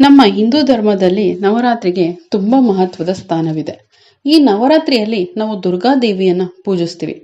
ನಮ್ಮ ಹಿಂದೂ ಧರ್ಮದಲ್ಲಿ ನವರಾತ್ರಿಗೆ ತುಂಬ ಮಹತ್ವದ ಸ್ಥಾನವಿದೆ. ಈ ನವರಾತ್ರಿಯಲ್ಲಿ ನಾವು ದುರ್ಗಾದೇವಿಯನ್ನು ಪೂಜಿಸ್ತೀವಿ.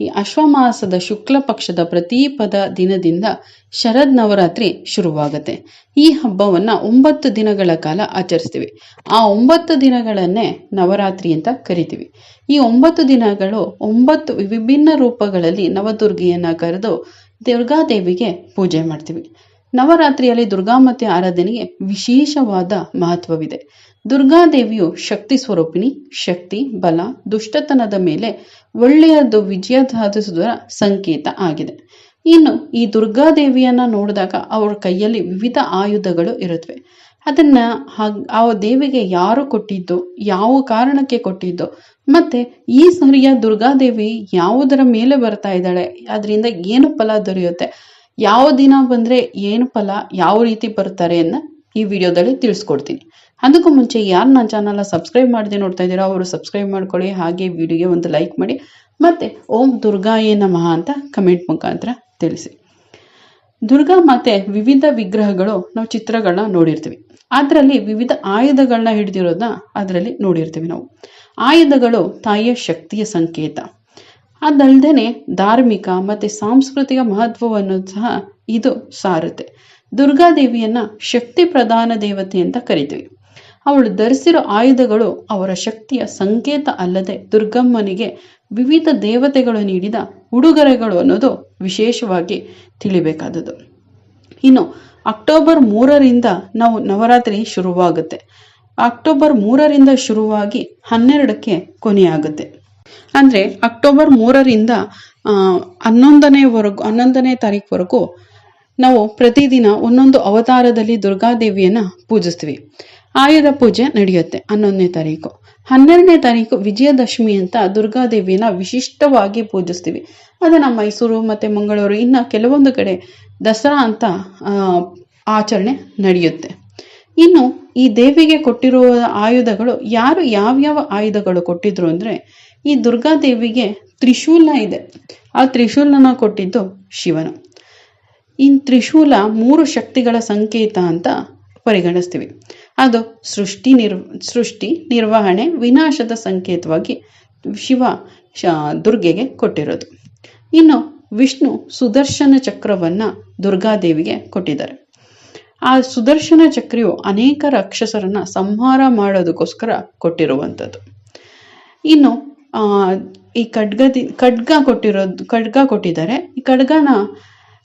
ಈ ಅಶ್ವಮಾಸದ ಶುಕ್ಲ ಪಕ್ಷದ ಪ್ರತಿಪದ ದಿನದಿಂದ ಶರದ್ ನವರಾತ್ರಿ ಶುರುವಾಗುತ್ತೆ. ಈ ಹಬ್ಬವನ್ನು ಒಂಬತ್ತು ದಿನಗಳ ಕಾಲ ಆಚರಿಸ್ತೀವಿ. ಆ ಒಂಬತ್ತು ದಿನಗಳನ್ನೇ ನವರಾತ್ರಿ ಅಂತ ಕರಿತೀವಿ. ಈ ಒಂಬತ್ತು ದಿನಗಳು ಒಂಬತ್ತು ವಿಭಿನ್ನ ರೂಪಗಳಲ್ಲಿ ನವದುರ್ಗಿಯನ್ನ ಕರೆದು ದುರ್ಗಾದೇವಿಗೆ ಪೂಜೆ ಮಾಡ್ತೀವಿ. ನವರಾತ್ರಿಯಲ್ಲಿ ದುರ್ಗಾಮಾತೆ ಆರಾಧನೆಗೆ ವಿಶೇಷವಾದ ಮಹತ್ವವಿದೆ. ದುರ್ಗಾದೇವಿಯು ಶಕ್ತಿ ಸ್ವರೂಪಿಣಿ, ಶಕ್ತಿ, ಬಲ, ದುಷ್ಟತನದ ಮೇಲೆ ಒಳ್ಳೆಯದು ವಿಜಯ ಸಾಧಿಸುವುದರ ಸಂಕೇತ ಆಗಿದೆ. ಇನ್ನು ಈ ದುರ್ಗಾದೇವಿಯನ್ನ ನೋಡಿದಾಗ ಅವರ ಕೈಯಲ್ಲಿ ವಿವಿಧ ಆಯುಧಗಳು ಇರುತ್ತವೆ. ಅದನ್ನ ಆ ದೇವಿಗೆ ಯಾರು ಕೊಟ್ಟಿದ್ದು, ಯಾವ ಕಾರಣಕ್ಕೆ ಕೊಟ್ಟಿದ್ದು, ಮತ್ತೆ ಈ ಸರಿಯ ದುರ್ಗಾದೇವಿ ಯಾವುದರ ಮೇಲೆ ಬರ್ತಾ ಇದ್ದಾಳೆ, ಅದರಿಂದ ಏನು ಫಲ ದೊರೆಯುತ್ತೆ ಯಾವ ದಿನ ಬಂದ್ರೆ ಏನು ಫಲ, ಯಾವ ರೀತಿ ಬರ್ತಾರೆ ಅನ್ನ ಈ ವಿಡಿಯೋದಲ್ಲಿ ತಿಳಿಸ್ಕೊಡ್ತೀನಿ. ಅದಕ್ಕೂ ಮುಂಚೆ ಯಾರು ನನ್ನ ಚಾನಲ್ನ ಸಬ್ಸ್ಕ್ರೈಬ್ ಮಾಡದೆ ನೋಡ್ತಾ ಇದ್ದೀರಾ ಅವರು ಸಬ್ಸ್ಕ್ರೈಬ್ ಮಾಡ್ಕೊಳ್ಳಿ, ಹಾಗೆ ವಿಡಿಯೋಗೆ ಒಂದು ಲೈಕ್ ಮಾಡಿ, ಮತ್ತೆ ಓಂ ದುರ್ಗಾಯೇ ನಮಃ ಅಂತ ಕಮೆಂಟ್ ಮುಖಾಂತರ ತಿಳಿಸಿ. ದುರ್ಗಾ ಮಾತೆ ವಿವಿಧ ವಿಗ್ರಹಗಳು ನಾವು ಚಿತ್ರಗಳನ್ನ ನೋಡಿರ್ತೀವಿ. ಅದರಲ್ಲಿ ವಿವಿಧ ಆಯುಧಗಳನ್ನ ಹಿಡಿದಿರೋದನ್ನ ಅದರಲ್ಲಿ ನೋಡಿರ್ತೀವಿ ನಾವು. ಆಯುಧಗಳು ತಾಯಿಯ ಶಕ್ತಿಯ ಸಂಕೇತ. ಅದಲ್ಲದೆ ಧಾರ್ಮಿಕ ಮತ್ತು ಸಾಂಸ್ಕೃತಿಕ ಮಹತ್ವವನ್ನು ಸಹ ಇದು ಸಾರುತ್ತೆ. ದುರ್ಗಾದೇವಿಯನ್ನ ಶಕ್ತಿ ಪ್ರಧಾನ ದೇವತೆ ಅಂತ ಕರಿತೀವಿ. ಅವಳು ಧರಿಸಿರೋ ಆಯುಧಗಳು ಅವರ ಶಕ್ತಿಯ ಸಂಕೇತ ಅಲ್ಲದೆ ದುರ್ಗಮ್ಮನಿಗೆ ವಿವಿಧ ದೇವತೆಗಳು ನೀಡಿದ ಉಡುಗೊರೆಗಳು ಅನ್ನೋದು ವಿಶೇಷವಾಗಿ ತಿಳಿಬೇಕಾದದ್ದು. ಇನ್ನು ಅಕ್ಟೋಬರ್ ಮೂರರಿಂದ ನಾವು ನವರಾತ್ರಿ ಶುರುವಾಗುತ್ತೆ. ಅಕ್ಟೋಬರ್ ಮೂರರಿಂದ ಶುರುವಾಗಿ ಹನ್ನೆರಡಕ್ಕೆ ಕೊನೆಯಾಗುತ್ತೆ. ಅಂದ್ರೆ ಅಕ್ಟೋಬರ್ ಮೂರರಿಂದ ಹನ್ನೊಂದನೇವರೆಗೂ ಹನ್ನೊಂದನೇ ತಾರೀಕುವರೆಗೂ ನಾವು ಪ್ರತಿದಿನ ಒಂದೊಂದು ಅವತಾರದಲ್ಲಿ ದುರ್ಗಾದೇವಿಯನ್ನ ಪೂಜಿಸ್ತೀವಿ. ಆಯುಧ ಪೂಜೆ ನಡೆಯುತ್ತೆ ಹನ್ನೊಂದನೇ ತಾರೀಕು ಹನ್ನೆರಡನೇ ತಾರೀಕು ವಿಜಯದಶಮಿ ಅಂತ ದುರ್ಗಾದೇವಿಯನ್ನ ವಿಶಿಷ್ಟವಾಗಿ ಪೂಜಿಸ್ತೀವಿ. ಅದನ್ನ ಮೈಸೂರು ಮತ್ತೆ ಮಂಗಳೂರು, ಇನ್ನ ಕೆಲವೊಂದು ಕಡೆ ದಸರಾ ಅಂತ ಆಚರಣೆ ನಡೆಯುತ್ತೆ. ಇನ್ನು ಈ ದೇವಿಗೆ ಕೊಟ್ಟಿರುವ ಆಯುಧಗಳು ಯಾರು, ಯಾವ್ಯಾವ ಆಯುಧಗಳು ಕೊಟ್ಟಿದ್ರು ಅಂದ್ರೆ ಈ ದುರ್ಗಾದೇವಿಗೆ ತ್ರಿಶೂಲ ಇದೆ. ಆ ತ್ರಿಶೂಲನ ಕೊಟ್ಟಿದ್ದು ಶಿವನು. ಈ ತ್ರಿಶೂಲ ಮೂರು ಶಕ್ತಿಗಳ ಸಂಕೇತ ಅಂತ ಪರಿಗಣಿಸ್ತೀವಿ. ಅದು ಸೃಷ್ಟಿ ನಿರ್ ಸೃಷ್ಟಿ, ನಿರ್ವಹಣೆ, ವಿನಾಶದ ಸಂಕೇತವಾಗಿ ಶಿವ ದುರ್ಗೆಗೆ ಕೊಟ್ಟಿರೋದು. ಇನ್ನು ವಿಷ್ಣು ಸುದರ್ಶನ ಚಕ್ರವನ್ನ ದುರ್ಗಾದೇವಿಗೆ ಕೊಟ್ಟಿದ್ದಾರೆ. ಆ ಸುದರ್ಶನ ಚಕ್ರವು ಅನೇಕ ರಾಕ್ಷಸರನ್ನ ಸಂಹಾರ ಮಾಡೋದಕ್ಕೋಸ್ಕರ ಕೊಟ್ಟಿರುವಂಥದ್ದು. ಇನ್ನು ಈ ಖಡ್ಗದಿ, ಖಡ್ಗ ಕೊಟ್ಟಿರೋದು, ಖಡ್ಗ ಕೊಟ್ಟಿದ್ದಾರೆ. ಈ ಖಡ್ಗನ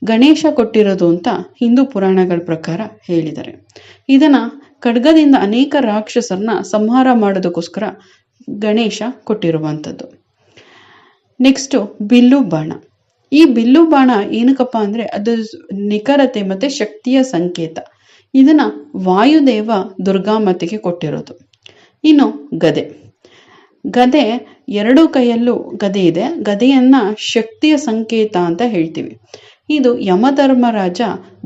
ಗಣೇಶ ಕೊಟ್ಟಿರೋದು ಅಂತ ಹಿಂದೂ ಪುರಾಣಗಳ ಪ್ರಕಾರ ಹೇಳಿದ್ದಾರೆ. ಇದನ್ನ ಖಡ್ಗದಿಂದ ಅನೇಕ ರಾಕ್ಷಸರನ್ನ ಸಂಹಾರ ಮಾಡೋದಕ್ಕೋಸ್ಕರ ಗಣೇಶ ಕೊಟ್ಟಿರುವಂಥದ್ದು. ನೆಕ್ಸ್ಟು ಬಿಲ್ಲು ಬಾಣ. ಈ ಬಿಲ್ಲು ಬಾಣ ಏನಕ್ಕಪ್ಪ ಅಂದ್ರೆ ಅದು ನಿಖರತೆ ಮತ್ತೆ ಶಕ್ತಿಯ ಸಂಕೇತ. ಇದನ್ನ ವಾಯುದೇವ ದುರ್ಗಾಮತಿಗೆ ಕೊಟ್ಟಿರೋದು. ಇನ್ನು ಗದೆ. ಗದೆ ಎರಡು ಕೈಯಲ್ಲೂ ಗದೆ ಇದೆ. ಗದೆಯನ್ನ ಶಕ್ತಿಯ ಸಂಕೇತ ಅಂತ ಹೇಳ್ತೀವಿ. ಇದು ಯಮಧರ್ಮರಾಜ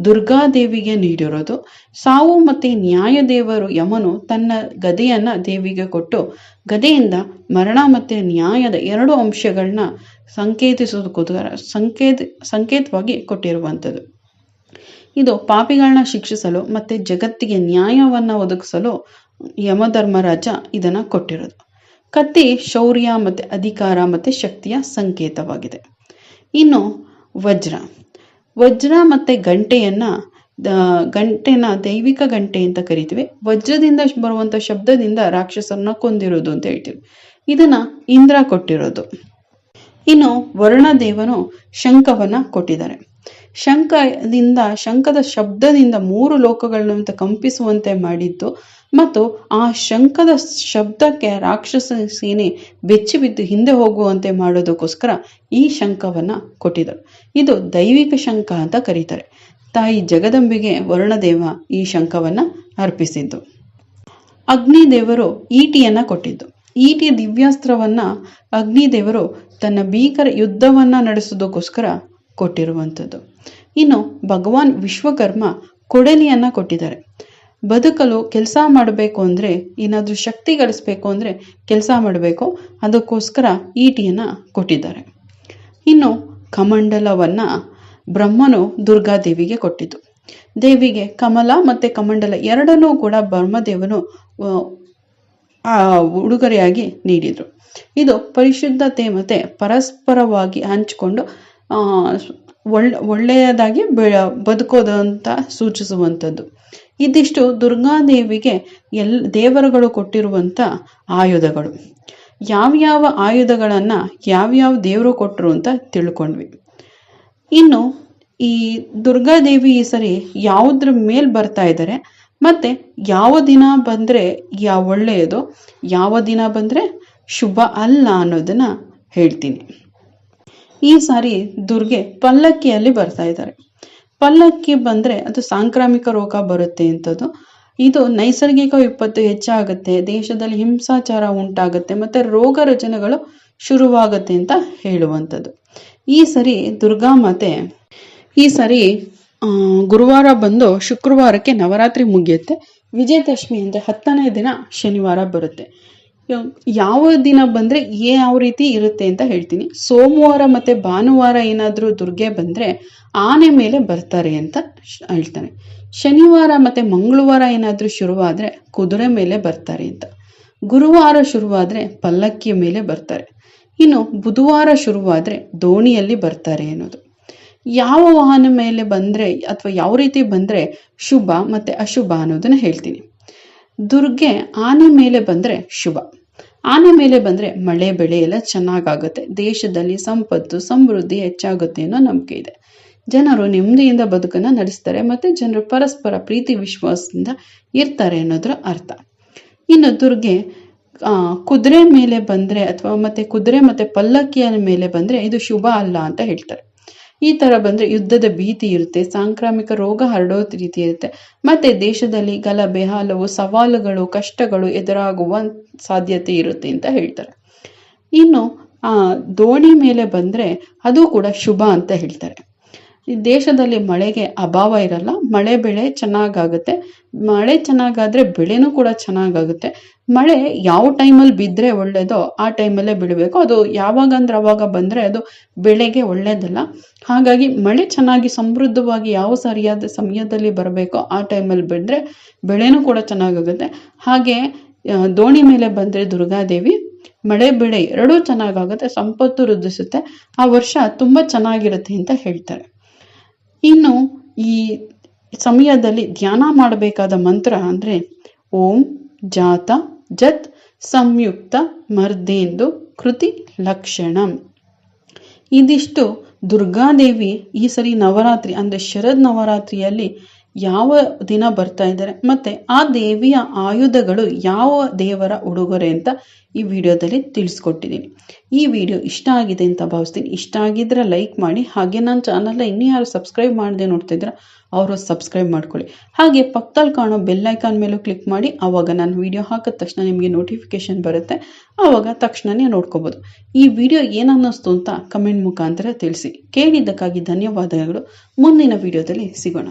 ದುರ್ಗಾದೇವಿಗೆ ನೀಡಿರೋದು. ಸಾವು ಮತ್ತೆ ನ್ಯಾಯದೇವರು ಯಮನು ತನ್ನ ಗದೆಯನ್ನ ದೇವಿಗೆ ಕೊಟ್ಟು ಗದೆಯಿಂದ ಮರಣ ಮತ್ತೆ ನ್ಯಾಯದ ಎರಡು ಅಂಶಗಳನ್ನ ಸಂಕೇತಿಸೋದಕ್ಕೋಸ್ಕರ ಸಂಕೇತ, ಸಂಕೇತವಾಗಿ ಕೊಟ್ಟಿರುವಂಥದ್ದು. ಇದು ಪಾಪಿಗಳನ್ನ ಶಿಕ್ಷಿಸಲು ಮತ್ತೆ ಜಗತ್ತಿಗೆ ನ್ಯಾಯವನ್ನ ಒದಗಿಸಲು ಯಮಧರ್ಮರಾಜ ಇದನ್ನ ಕೊಟ್ಟಿರೋದು. ಕತ್ತಿ ಶೌರ್ಯ ಮತ್ತೆ ಅಧಿಕಾರ ಮತ್ತೆ ಶಕ್ತಿಯ ಸಂಕೇತವಾಗಿದೆ. ಇನ್ನು ವಜ್ರ. ವಜ್ರ ಮತ್ತೆ ಗಂಟೆಯನ್ನ ಗಂಟೆನ ದೈವಿಕ ಗಂಟೆ ಅಂತ ಕರಿತೀವಿ. ವಜ್ರದಿಂದ ಬರುವಂತ ಶಬ್ದದಿಂದ ರಾಕ್ಷಸನ್ನ ಕೊಂದಿರೋದು ಅಂತ ಹೇಳ್ತೀವಿ. ಇದನ್ನ ಇಂದ್ರ ಕೊಟ್ಟಿರೋದು. ಇನ್ನು ವರುಣದೇವನು ಶಂಖವನ್ನ ಕೊಟ್ಟಿದ್ದಾರೆ. ಶಂಖದಿಂದ, ಶಂಖದ ಶಬ್ದದಿಂದ ಮೂರು ಲೋಕಗಳನ್ನು ಕಂಪಿಸುವಂತೆ ಮಾಡಿದ್ದು ಮತ್ತು ಆ ಶಂಖದ ಶಬ್ದಕ್ಕೆ ರಾಕ್ಷಸ ಸೇನೆ ಬೆಚ್ಚಿ ಬಿದ್ದು ಹಿಂದೆ ಹೋಗುವಂತೆ ಮಾಡೋದಕ್ಕೋಸ್ಕರ ಈ ಶಂಖವನ್ನ ಕೊಟ್ಟಿದ್ದರು. ಇದು ದೈವಿಕ ಶಂಖ ಅಂತ ಕರೀತಾರೆ. ತಾಯಿ ಜಗದಂಬಿಗೆ ವರುಣದೇವ ಈ ಶಂಖವನ್ನ ಅರ್ಪಿಸಿದ್ದು. ಅಗ್ನಿದೇವರು ಈಟಿಯನ್ನ ಕೊಟ್ಟಿದ್ದು. ಈಟಿ ದಿವ್ಯಾಸ್ತ್ರವನ್ನ ಅಗ್ನಿದೇವರು ತನ್ನ ಭೀಕರ ಯುದ್ಧವನ್ನ ನಡೆಸೋದಕ್ಕೋಸ್ಕರ ಕೊಟ್ಟಿರುವಂಥದ್ದು. ಇನ್ನು ಭಗವಾನ್ ವಿಶ್ವಕರ್ಮ ಕೊಡಲಿಯನ್ನ ಕೊಟ್ಟಿದ್ದಾರೆ. ಬದುಕಲು ಕೆಲಸ ಮಾಡಬೇಕು ಅಂದ್ರೆ ಏನಾದ್ರೂ ಶಕ್ತಿ ಗಳಿಸಬೇಕು ಅಂದ್ರೆ ಕೆಲಸ ಮಾಡಬೇಕು. ಅದಕ್ಕೋಸ್ಕರ ಈಟಿಯನ್ನ ಕೊಟ್ಟಿದ್ದಾರೆ. ಇನ್ನು ಕಮಂಡಲವನ್ನ ಬ್ರಹ್ಮನು ದುರ್ಗಾದೇವಿಗೆ ಕೊಟ್ಟಿದ್ದು. ದೇವಿಗೆ ಕಮಲ ಮತ್ತು ಕಮಂಡಲ ಎರಡನ್ನೂ ಕೂಡ ಬ್ರಹ್ಮದೇವನು ಆ, ಉಡುಗೊರೆಯಾಗಿ ನೀಡಿದರು. ಇದು ಪರಿಶುದ್ಧತೆ ಮತ್ತು ಪರಸ್ಪರವಾಗಿ ಹಂಚಿಕೊಂಡು ಒಳ್ಳೆ ಒಳ್ಳೆಯದಾಗಿ ಬೆ ಬದುಕೋದು ಅಂತ ಸೂಚಿಸುವಂಥದ್ದು. ಇದಿಷ್ಟು ದುರ್ಗಾದೇವಿಗೆ ಎಲ್, ದೇವರುಗಳು ಕೊಟ್ಟಿರುವಂಥ ಆಯುಧಗಳು. ಯಾವ್ಯಾವ ಆಯುಧಗಳನ್ನು ಯಾವ್ಯಾವ ದೇವರು ಕೊಟ್ಟರು ಅಂತ ತಿಳ್ಕೊಂಡ್ವಿ. ಇನ್ನು ಈ ದುರ್ಗಾದೇವಿ ಈ ಸರಿ ಯಾವುದ್ರ ಮೇಲೆ ಬರ್ತಾ ಇದ್ದಾರೆ ಮತ್ತೆ ಯಾವ ದಿನ ಬಂದರೆ ಯಾವ ಒಳ್ಳೆಯದು, ಯಾವ ದಿನ ಬಂದರೆ ಶುಭ ಅಲ್ಲ ಅನ್ನೋದನ್ನ ಹೇಳ್ತೀನಿ. ಈ ಸಾರಿ ದುರ್ಗೆ ಪಲ್ಲಕ್ಕಿಯಲ್ಲಿ ಬರ್ತಾ ಇದ್ದಾರೆ ಪಲ್ಲಕ್ಕಿ ಬಂದರೆ ಅದು ಸಾಂಕ್ರಾಮಿಕ ರೋಗ ಬರುತ್ತೆ ಅಂಥದ್ದು ಇದು ನೈಸರ್ಗಿಕ ವಿಪತ್ತು ಹೆಚ್ಚಾಗುತ್ತೆ, ದೇಶದಲ್ಲಿ ಹಿಂಸಾಚಾರ ಉಂಟಾಗುತ್ತೆ, ಮತ್ತು ರೋಗ ರಚನೆಗಳು ಶುರುವಾಗುತ್ತೆ ಅಂತ ಹೇಳುವಂಥದ್ದು. ಈ ಸರಿ ದುರ್ಗಾ ಮಾತೆ, ಈ ಸರಿ ಗುರುವಾರ ಬಂದು ಶುಕ್ರವಾರಕ್ಕೆ ನವರಾತ್ರಿ ಮುಗಿಯುತ್ತೆ. ವಿಜಯದಶಮಿ ಅಂದರೆ ಹತ್ತನೇ ದಿನ ಶನಿವಾರ ಬರುತ್ತೆ. ಯಾವ ದಿನ ಬಂದರೆ ಯಾವ ರೀತಿ ಇರುತ್ತೆ ಅಂತ ಹೇಳ್ತೀನಿ. ಸೋಮವಾರ ಮತ್ತು ಭಾನುವಾರ ಏನಾದರೂ ದುರ್ಗೆ ಬಂದರೆ ಆನೆ ಮೇಲೆ ಬರ್ತಾರೆ ಅಂತ ಹೇಳ್ತಾರೆ. ಶನಿವಾರ ಮತ್ತು ಮಂಗಳವಾರ ಏನಾದರೂ ಶುರುವಾದರೆ ಕುದುರೆ ಮೇಲೆ ಬರ್ತಾರೆ ಅಂತ. ಗುರುವಾರ ಶುರುವಾದರೆ ಪಲ್ಲಕ್ಕಿಯ ಮೇಲೆ ಬರ್ತಾರೆ. ಇನ್ನು ಬುಧವಾರ ಶುರುವಾದರೆ ದೋಣಿಯಲ್ಲಿ ಬರ್ತಾರೆ ಅನ್ನೋದು. ಯಾವ ವಾಹನ ಮೇಲೆ ಬಂದರೆ ಅಥವಾ ಯಾವ ರೀತಿ ಬಂದರೆ ಶುಭ ಮತ್ತು ಅಶುಭ ಅನ್ನೋದನ್ನ ಹೇಳ್ತೀನಿ. ದುರ್ಗೆ ಆನೆ ಮೇಲೆ ಬಂದರೆ ಶುಭ. ಆನೆ ಮೇಲೆ ಬಂದರೆ ಮಳೆ ಬೆಳೆ ಎಲ್ಲ ಚೆನ್ನಾಗಾಗುತ್ತೆ. ದೇಶದಲ್ಲಿ ಸಂಪತ್ತು, ಸಮೃದ್ಧಿ ಹೆಚ್ಚಾಗುತ್ತೆ ಅನ್ನೋ ನಂಬಿಕೆ ಇದೆ. ಜನರು ನೆಮ್ಮದಿಯಿಂದ ಬದುಕನ್ನು ನಡೆಸ್ತಾರೆ ಮತ್ತು ಜನರು ಪರಸ್ಪರ ಪ್ರೀತಿ, ವಿಶ್ವಾಸದಿಂದ ಇರ್ತಾರೆ ಅನ್ನೋದ್ರ ಅರ್ಥ. ಇನ್ನು ದುರ್ಗೆ ಕುದುರೆ ಮೇಲೆ ಬಂದರೆ ಅಥವಾ ಮತ್ತೆ ಕುದುರೆ ಮತ್ತೆ ಪಲ್ಲಕ್ಕಿಯ ಮೇಲೆ ಬಂದರೆ ಇದು ಶುಭ ಅಲ್ಲ ಅಂತ ಹೇಳ್ತಾರೆ. ಈ ಥರ ಬಂದರೆ ಯುದ್ಧದ ಭೀತಿ ಇರುತ್ತೆ, ಸಾಂಕ್ರಾಮಿಕ ರೋಗ ಹರಡೋ ರೀತಿ ಇರುತ್ತೆ. ಮತ್ತು ದೇಶದಲ್ಲಿ ಗಲಭೆ, ಹಲವು ಸವಾಲುಗಳು, ಕಷ್ಟಗಳು ಎದುರಾಗುವ ಸಾಧ್ಯತೆ ಇರುತ್ತೆ ಅಂತ ಹೇಳ್ತಾರೆ. ಇನ್ನು, ಆ, ದೋಣಿ ಮೇಲೆ ಬಂದರೆ ಅದು ಕೂಡ ಶುಭ ಅಂತ ಹೇಳ್ತಾರೆ. ಈ ದೇಶದಲ್ಲಿ ಮಳೆಗೆ ಅಭಾವ ಇರಲ್ಲ, ಮಳೆ ಬೆಳೆ ಚೆನ್ನಾಗಾಗುತ್ತೆ. ಮಳೆ ಚೆನ್ನಾಗಾದ್ರೆ ಬೆಳೆನೂ ಕೂಡ ಚೆನ್ನಾಗಾಗುತ್ತೆ. ಮಳೆ ಯಾವ ಟೈಮಲ್ಲಿ ಬಿದ್ದರೆ ಒಳ್ಳೆಯದೋ ಆ ಟೈಮಲ್ಲೇ ಬಿಡಬೇಕು. ಅದು ಯಾವಾಗ ಅಂದ್ರೆ ಅವಾಗ ಬಂದರೆ ಅದು ಬೆಳೆಗೆ ಒಳ್ಳೆಯದಲ್ಲ ಹಾಗಾಗಿ ಮಳೆ ಚೆನ್ನಾಗಿ ಸಮೃದ್ಧವಾಗಿ ಯಾವ ಸರಿಯಾದ ಸಮಯದಲ್ಲಿ ಬರಬೇಕೋ ಆ ಟೈಮಲ್ಲಿ ಬಂದರೆ ಬೆಳೆನೂ ಕೂಡ ಚೆನ್ನಾಗಾಗುತ್ತೆ. ಹಾಗೆ ದೋಣಿ ಮೇಲೆ ಬಂದರೆ ದುರ್ಗಾದೇವಿ, ಮಳೆ ಬೆಳೆ ಎರಡೂ ಚೆನ್ನಾಗಾಗುತ್ತೆ, ಸಂಪತ್ತು ವೃದ್ಧಿಸುತ್ತೆ. ಆ ವರ್ಷ ತುಂಬ ಚೆನ್ನಾಗಿರುತ್ತೆ ಅಂತ ಹೇಳ್ತಾರೆ. ಇನ್ನು ಈ ಸಮಯದಲ್ಲಿ ಧ್ಯಾನ ಮಾಡಬೇಕಾದ ಮಂತ್ರ ಅಂದರೆ ಓಂ ಜಾತ ಜತ್ ಸಂಯುಕ್ತ ಮರ್ದೇಂದು ಕೃತಿ ಲಕ್ಷಣಂ. ಇದಿಷ್ಟು ದುರ್ಗಾದೇವಿ ಈ ಸರಿ ನವರಾತ್ರಿ ಅಂದರೆ ಶರದ್ ನವರಾತ್ರಿಯಲ್ಲಿ ಯಾವ ದಿನ ಬರ್ತಾ ಇದ್ದಾರೆ, ಮತ್ತೆ ಆ ದೇವಿಯ ಆಯುಧಗಳು ಯಾವ ದೇವರ ಉಡುಗೊರೆ ಅಂತ ಈ ವಿಡಿಯೋದಲ್ಲಿ ತಿಳಿಸ್ಕೊಟ್ಟಿದ್ದೀನಿ. ಈ ವಿಡಿಯೋ ಇಷ್ಟ ಆಗಿದೆ ಅಂತ ಭಾವಿಸ್ತೀನಿ. ಇಷ್ಟ ಆಗಿದ್ರೆ ಲೈಕ್ ಮಾಡಿ, ಹಾಗೆ ನನ್ನ ಚಾನಲ್ನ ಇನ್ನೂ ಯಾರು ಸಬ್ಸ್ಕ್ರೈಬ್ ಮಾಡದೆ ನೋಡ್ತಿದ್ರೆ ಅವರು ಸಬ್ಸ್ಕ್ರೈಬ್ ಮಾಡ್ಕೊಳ್ಳಿ. ಹಾಗೆ ಪಕ್ಕದಲ್ಲಿ ಕಾಣೋ ಬೆಲ್ ಐಕಾನ್ ಮೇಲೂ ಕ್ಲಿಕ್ ಮಾಡಿ, ಆವಾಗ ನಾನು ವಿಡಿಯೋ ಹಾಕಿದ ತಕ್ಷಣ ನಿಮಗೆ ನೋಟಿಫಿಕೇಶನ್ ಬರುತ್ತೆ, ಆವಾಗ ತಕ್ಷಣನೇ ನೋಡ್ಕೋಬೋದು. ಈ ವಿಡಿಯೋ ಏನನ್ನಿಸ್ತು ಅಂತ ಕಮೆಂಟ್ ಮುಖಾಂತರ ತಿಳಿಸಿ. ಕೇಳಿದ್ದಕ್ಕಾಗಿ ಧನ್ಯವಾದಗಳು. ಮುಂದಿನ ವಿಡಿಯೋದಲ್ಲಿ ಸಿಗೋಣ.